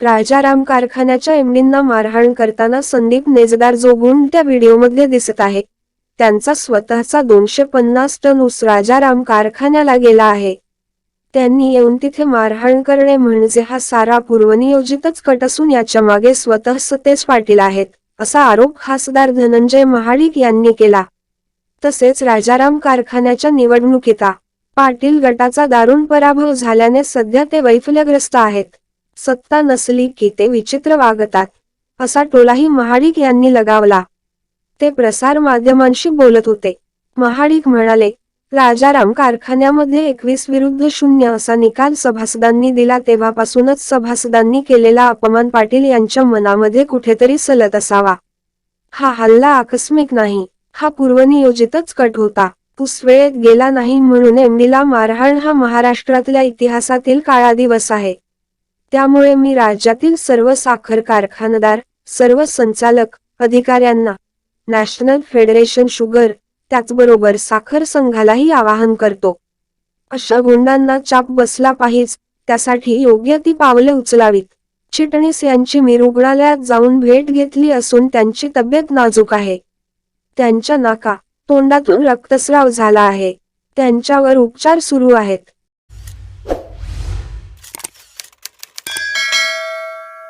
राजाराम कारखान्याच्या एमडींना मारहाण करताना संदीप नेजदार जो गुण त्या व्हिडिओमध्ये दिसत आहे. त्यांचा स्वतःचा दोनशे पन्नास टन ऊस राजाराम कारखान्याला गेला आहे. त्यांनी येऊन तिथे मारहाण करणे म्हणजे हा सारा पूर्वनियोजितच कट असून याच्या मागे स्वतः सतेज पाटील आहेत असा आरोप खासदार धनंजय महाडिक यांनी केला. तसेच राजाराम कारखान्याच्या निवडणुकीता पाटील गटाचा दारुण पराभव झाल्याने सध्या ते वैफल्यग्रस्त आहेत. सत्ता नसली की ते विचित्र वागतात असा टोलाही महाडिक यांनी लगावला. ते प्रसार माध्यमांशी बोलत होते. महाडिक म्हणाले राजाराम कारखान्यामध्ये एकवीस विरुद्ध शून्य असा निकाल सभासदांनी दिला तेव्हापासूनच सभासदांनी केलेला अपमान पाटील यांच्या मनामध्ये कुठेतरी सलत असावा. हा हल्ला आकस्मिक नाही हा पूर्वनियोजितच कट होता. पुसवेळेत गेला नाही म्हणून एमडीला मारहाण हा महाराष्ट्रातल्या इतिहासातील काळा दिवस आहे. त्यामुळे मी राज्यातील सर्व साखर कारखानदार सर्व संचालक अधिकाऱ्यांना नॅशनल फेडरेशन शुगर त्याचबरोबर साखर संघालाही आवाहन करतो. अशा गुंडांना चाप बसला पाहिजे त्यासाठी योग्य ती पावले उचलावीत. चिटणीस यांची मी रुग्णालयात जाऊन भेट घेतली असून त्यांची तब्येत नाजूक आहे. त्यांच्या नाका तोंडातून रक्तस्राव झाला आहे. त्यांच्यावर उपचार सुरू आहेत.